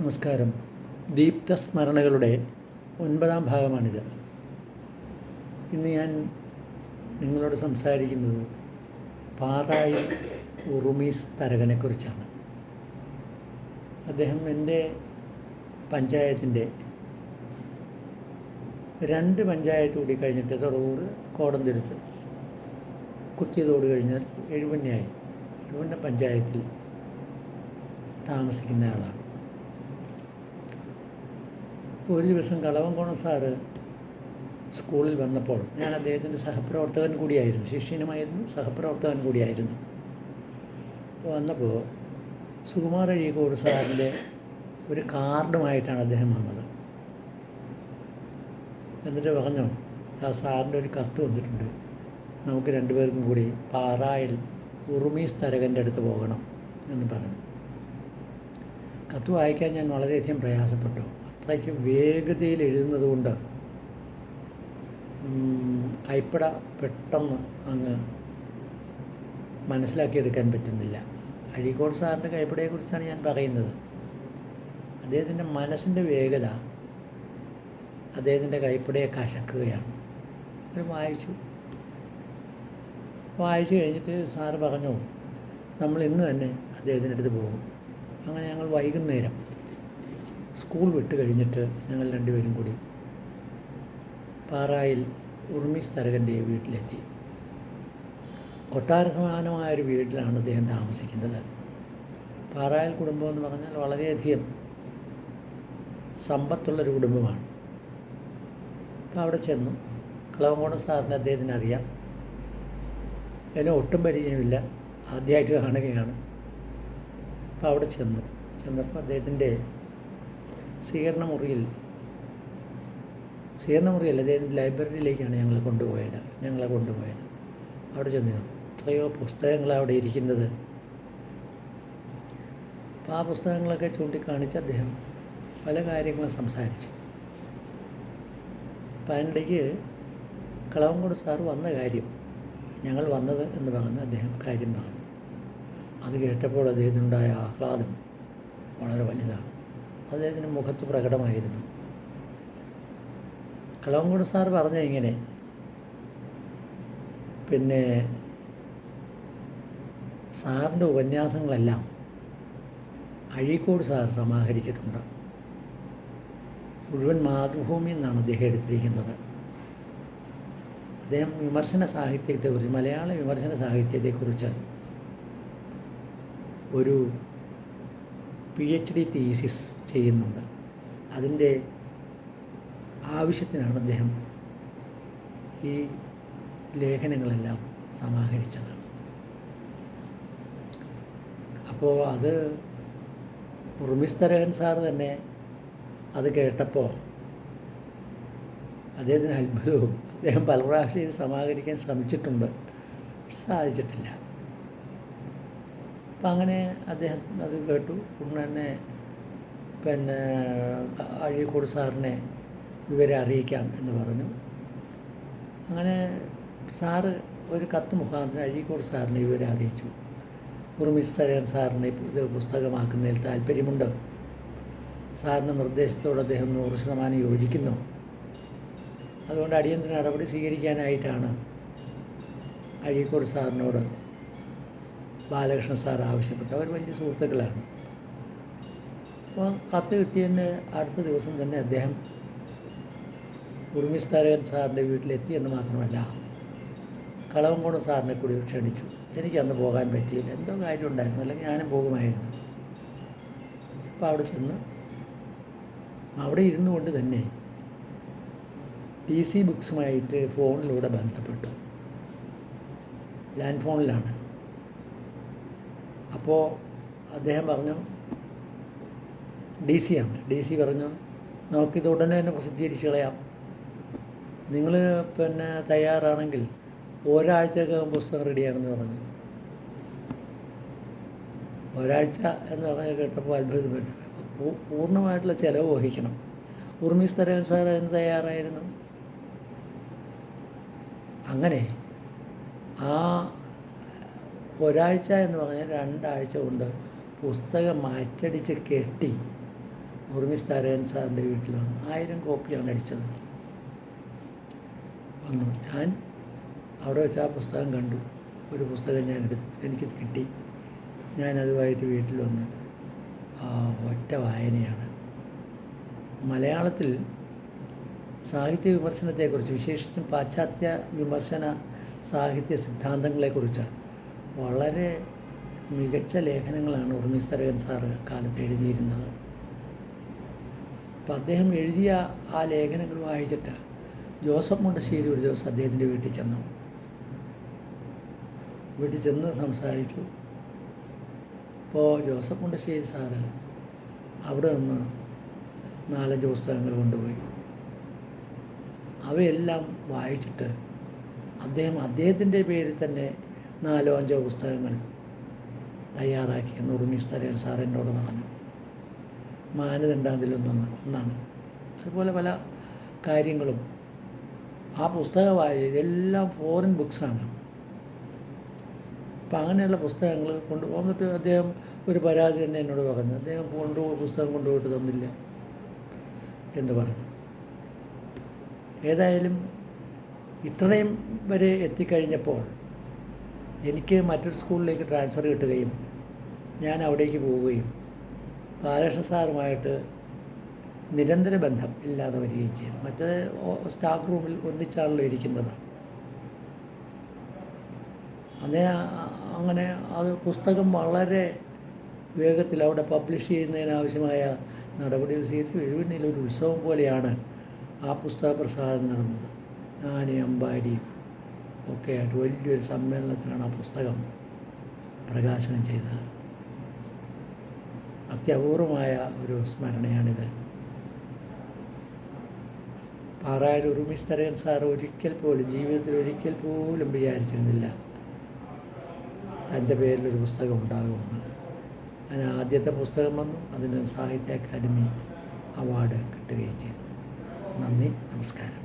നമസ്കാരം. ദീപ്തസ്മരണകളുടെ ഒൻപതാം ഭാഗമാണിത്. ഇന്ന് ഞാൻ നിങ്ങളോട് സംസാരിക്കുന്നത് പാറായി ഉറുമീസ് തരകനെക്കുറിച്ചാണ്. അദ്ദേഹം എന്റെ പഞ്ചായത്തിന്റെ രണ്ട് പഞ്ചായത്ത് കൂടി കഴിഞ്ഞിട്ട് തുറവൂർ കോടന്തുരുത്ത് കുത്തിയതോട് കഴിഞ്ഞാൽ എഴുപന്നയായി. എഴുപന്ന പഞ്ചായത്തിൽ താമസിക്കുന്ന ആളാണ്. ഒരു ദിവസം കളവങ്കോണം സാറ് സ്കൂളിൽ വന്നപ്പോൾ ഞാൻ അദ്ദേഹത്തിന്റെ സഹപ്രവർത്തകൻ കൂടിയായിരുന്നു ശിഷ്യനുമായിരുന്നു സഹപ്രവർത്തകൻ കൂടിയായിരുന്നു. അപ്പോൾ വന്നപ്പോൾ സുകുമാർ അഴീക്കോട് സാറിന്റെ ഒരു കാർഡുമായിട്ടാണ് അദ്ദേഹം വന്നത്. എന്നിട്ട് പറഞ്ഞു ആ സാറിന്റെ ഒരു കത്ത് വന്നിട്ടുണ്ട്. നമുക്ക് രണ്ടുപേർക്കും കൂടി പാറായിൽ ഉറുമീസ് തരകന്റെ അടുത്ത് പോകണം എന്ന് പറഞ്ഞു. കത്ത് വായിക്കാൻ ഞാൻ വളരെയധികം പ്രയാസപ്പെട്ടു. അത്രയ്ക്ക് വേഗതയിൽ എഴുതുന്നത് കൊണ്ട് കൈപ്പട പെട്ടെന്ന് അങ്ങ് മനസ്സിലാക്കിയെടുക്കാൻ പറ്റുന്നില്ല. അഴീക്കോട് സാറിന്റെ കൈപ്പടയെക്കുറിച്ചാണ് ഞാൻ പറയുന്നത്. അദ്ദേഹത്തിന്റെ മനസ്സിന്റെ വേഗത അദ്ദേഹത്തിന്റെ കൈപ്പടയെ കശക്കുകയാണ്. അത് വായിച്ചു. വായിച്ചു കഴിഞ്ഞിട്ട് സാറ് പറഞ്ഞു നമ്മൾ ഇന്ന് തന്നെ അദ്ദേഹത്തിന്റെ അടുത്ത് പോകും. അങ്ങനെ ഞങ്ങൾ വൈകുന്നേരം സ്കൂൾ വിട്ട് കഴിഞ്ഞിട്ട് ഞങ്ങൾ രണ്ടുപേരും കൂടി പാറായിൽ ഉർമീസ് തരകന്റെ വീട്ടിലെത്തി. കൊട്ടാര സമാനമായൊരു വീട്ടിലാണ് അദ്ദേഹം താമസിക്കുന്നത്. പാറായിൽ കുടുംബം എന്ന് പറഞ്ഞാൽ വളരെയധികം സമ്പത്തുള്ളൊരു കുടുംബമാണ്. അപ്പോൾ അവിടെ ചെന്നു. കളവങ്കോണം സാറിന് അദ്ദേഹത്തിന് അറിയാം. എന്നെ ഒട്ടും പരിചയമില്ല. ആദ്യമായിട്ട് കാണുകയാണ്. അപ്പോൾ അവിടെ ചെന്നു. ചെന്നപ്പോൾ അദ്ദേഹത്തിന്റെ സ്വീകരണ മുറിയിൽ സ്വീകരണ മുറിയല്ല അദ്ദേഹത്തിന്റെ ലൈബ്രറിയിലേക്കാണ് ഞങ്ങളെ കൊണ്ടുപോയത് ഞങ്ങളെ കൊണ്ടുപോയത്. അവിടെ ചെന്നു എത്രയോ പുസ്തകങ്ങൾ അവിടെ ഇരിക്കുന്നത്. അപ്പോൾ ആ പുസ്തകങ്ങളൊക്കെ ചൂണ്ടിക്കാണിച്ച് അദ്ദേഹം പല കാര്യങ്ങളും സംസാരിച്ചു. അപ്പം അതിനിടയ്ക്ക് കളവങ്കോട് സാർ വന്ന കാര്യം ഞങ്ങൾ വന്നത് എന്ന് പറഞ്ഞ് അദ്ദേഹം കാര്യം പറഞ്ഞു. അത് കേട്ടപ്പോൾ അദ്ദേഹത്തിനുണ്ടായ ആഹ്ലാദം വളരെ വലുതാണ്. അദ്ദേഹത്തിന്റെ മുഖത്ത് പ്രകടമായിരുന്നു. കളവങ്കോട് സാർ പറഞ്ഞ ഇങ്ങനെ. പിന്നെ സാറിന്റെ ഉപന്യാസങ്ങളെല്ലാം അഴീക്കോട് സാർ സമാഹരിച്ചിട്ടുണ്ട്. മുഴുവൻ മാതൃഭൂമി എന്നാണ് അദ്ദേഹം എടുത്തിരിക്കുന്നത്. അദ്ദേഹം വിമർശന സാഹിത്യത്തെക്കുറിച്ച് മലയാള വിമർശന സാഹിത്യത്തെക്കുറിച്ച് ഒരു പി എച്ച് ഡി തീസിസ് ചെയ്യുന്നുണ്ട്. അതിന്റെ ആവശ്യത്തിനാണ് അദ്ദേഹം ഈ ലേഖനങ്ങളെല്ലാം സമാഹരിച്ചത്. അപ്പോൾ അത് ഉർമിസ്തരകൻ സാർ തന്നെ അത് കേട്ടപ്പോൾ അദ്ദേഹത്തിന് അത്ഭുതവും അദ്ദേഹം പല പ്രാവശ്യം ഇത് സമാഹരിക്കാൻ ശ്രമിച്ചിട്ടുണ്ട്. സാധിച്ചിട്ടില്ല. അപ്പം അങ്ങനെ അദ്ദേഹം അത് കേട്ടു. ഉടനെ തന്നെ പിന്നെ അഴീക്കോട് സാറിനെ വിവരം അറിയിക്കാം എന്ന് പറഞ്ഞു. അങ്ങനെ സാറ് ഒരു കത്ത് മുഖാന്തരം അഴീക്കോട് സാറിനെ വിവരം അറിയിച്ചു. ഉറുമിസ് തലയൻ സാറിന് ഇത് പുസ്തകമാക്കുന്നതിൽ താല്പര്യമുണ്ട്. സാറിന്റെ നിർദ്ദേശത്തോട് അദ്ദേഹം നൂറ് ശതമാനം യോജിക്കുന്നു. അതുകൊണ്ട് അടിയന്തര നടപടി സ്വീകരിക്കാനായിട്ടാണ് അഴീക്കോട് സാറിനോട് ബാലകൃഷ്ണ സാർ ആവശ്യപ്പെട്ടു. അവർ വലിയ സുഹൃത്തുക്കളാണ്. അപ്പോൾ കത്ത് കിട്ടിയതിന് അടുത്ത ദിവസം തന്നെ അദ്ദേഹം ഉർമിസ്താരകൻ സാറിന്റെ വീട്ടിലെത്തി എന്ന് മാത്രമല്ല കളവങ്കോട് സാറിനെ കൂടി ക്ഷണിച്ചു. എനിക്കന്ന് പോകാൻ പറ്റിയില്ല. എന്തോ കാര്യം ഉണ്ടായിരുന്നു. അല്ലെങ്കിൽ ഞാനും പോകുമായിരുന്നു. അപ്പോൾ അവിടെ ചെന്ന് അവിടെ ഇരുന്നു കൊണ്ട് തന്നെ ഡി സി ബുക്സുമായിട്ട് ഫോണിലൂടെ ബന്ധപ്പെട്ടു. ലാൻഡ് ഫോണിലാണ്. അപ്പോൾ അദ്ദേഹം പറഞ്ഞു ഡി സി ആണ്. ഡി സി പറഞ്ഞു നമുക്കിത് ഉടനെ തന്നെ പ്രസിദ്ധീകരിച്ച് കളയാം. നിങ്ങൾ പിന്നെ തയ്യാറാണെങ്കിൽ ഒരാഴ്ചക്കകം പുസ്തകം റെഡിയാണെന്ന് പറഞ്ഞു. ഒരാഴ്ച എന്ന് പറഞ്ഞ് കേട്ടപ്പോൾ അത്ഭുതപ്പെട്ടു. പൂർണമായിട്ടുള്ള ചിലവ് വഹിക്കണം. ഉർമിസ് തരകൻ സാർ അതിന് തയ്യാറായിരുന്നു. അങ്ങനെ ആ ഒരാഴ്ച എന്ന് പറഞ്ഞാൽ രണ്ടാഴ്ച കൊണ്ട് പുസ്തകം അച്ചടിച്ച് കെട്ടി ഉർമിസ് താരകൻ സാറിന്റെ വീട്ടിൽ വന്നു. ആയിരം കോപ്പിയാണ് അടിച്ചത്. വന്നു. ഞാൻ അവിടെ വെച്ച് ആ പുസ്തകം കണ്ടു. ഒരു പുസ്തകം ഞാൻ എടു എനിക്ക് കിട്ടി. ഞാൻ അതുമായിട്ട് വീട്ടിൽ വന്ന് ഒറ്റ വായനയാണ്. മലയാളത്തിൽ സാഹിത്യ വിമർശനത്തെക്കുറിച്ച് വിശേഷിച്ചും പാശ്ചാത്യ വിമർശന സാഹിത്യ സിദ്ധാന്തങ്ങളെക്കുറിച്ച് വളരെ മികച്ച ലേഖനങ്ങളാണ് ഉർമിസ് തരകൻ സാറ് കാലത്ത് എഴുതിയിരുന്നത്. അപ്പോൾ അദ്ദേഹം എഴുതിയ ആ ലേഖനങ്ങൾ വായിച്ചിട്ട് ജോസഫ് മുണ്ടശ്ശേരി ഒരു ദിവസം അദ്ദേഹത്തിന്റെ വീട്ടിൽ ചെന്നു. വീട്ടിൽ ചെന്ന് സംസാരിച്ചു. അപ്പോൾ ജോസഫ് മുണ്ടശ്ശേരി സാറ് അവിടെ നിന്ന് നാലഞ്ച് പുസ്തകങ്ങൾ കൊണ്ടുപോയി. അവയെല്ലാം വായിച്ചിട്ട് അദ്ദേഹം അദ്ദേഹത്തിന്റെ പേരിൽ തന്നെ നാലോ അഞ്ചോ പുസ്തകങ്ങൾ തയ്യാറാക്കി എന്ന് ഉറുമീസ് തരയൻ സാർ എന്നോട് പറഞ്ഞു. മാനദണ്ഡം അതിലൊന്നൊന്ന് ഒന്നാണ്. അതുപോലെ പല കാര്യങ്ങളും. ആ പുസ്തകമായി ഇതെല്ലാം ഫോറിൻ ബുക്സാണ് അപ്പം അങ്ങനെയുള്ള പുസ്തകങ്ങൾ കൊണ്ടുപോകുന്നിട്ട് അദ്ദേഹം ഒരു പരാതി തന്നെ എന്നോട് പറഞ്ഞു. അദ്ദേഹം കൊണ്ടു പുസ്തകം കൊണ്ടുപോയിട്ട് തന്നില്ല എന്ന് പറഞ്ഞു. ഏതായാലും ഇത്രയും വരെ എത്തിക്കഴിഞ്ഞപ്പോൾ എനിക്ക് മറ്റൊരു സ്കൂളിലേക്ക് ട്രാൻസ്ഫർ കിട്ടുകയും ഞാൻ അവിടേക്ക് പോവുകയും ബാലകൃഷ്ണ സാറുമായിട്ട് നിരന്തര ബന്ധം ഇല്ലാതെ വരികയും ചെയ്തു. മറ്റേ സ്റ്റാഫ് റൂമിൽ ഒന്നിച്ചാണല്ലോ ഇരിക്കുന്നത്. അങ്ങനെ അങ്ങനെ അത് പുസ്തകം വളരെ വേഗത്തിൽ അവിടെ പബ്ലിഷ് ചെയ്യുന്നതിനാവശ്യമായ നടപടികൾ സ്വീകരിച്ച് എഴുപതിൽ ഒരു ഉത്സവം പോലെയാണ് ആ പുസ്തക പ്രസാദം നടന്നത്. ആനയും അമ്പാരിയും ഒക്കെ ആയിട്ട് വലിയൊരു സമ്മേളനത്തിലാണ് ആ പുസ്തകം പ്രകാശനം ചെയ്തത്. അത്യപൂർവമായ ഒരു സ്മരണയാണിത്. പാറായിൽ ഉറുമിസ് തരകൻ സാർ ഒരിക്കൽ പോലും ജീവിതത്തിൽ ഒരിക്കൽ പോലും വിചാരിച്ചിരുന്നില്ല തന്റെ പേരിലൊരു പുസ്തകം ഉണ്ടാകുമെന്ന്. അതിന് ആദ്യത്തെ പുസ്തകം വന്നു അതിന് സാഹിത്യ അക്കാദമി അവാർഡ് കിട്ടുകയും ചെയ്തു. നന്ദി നമസ്കാരം.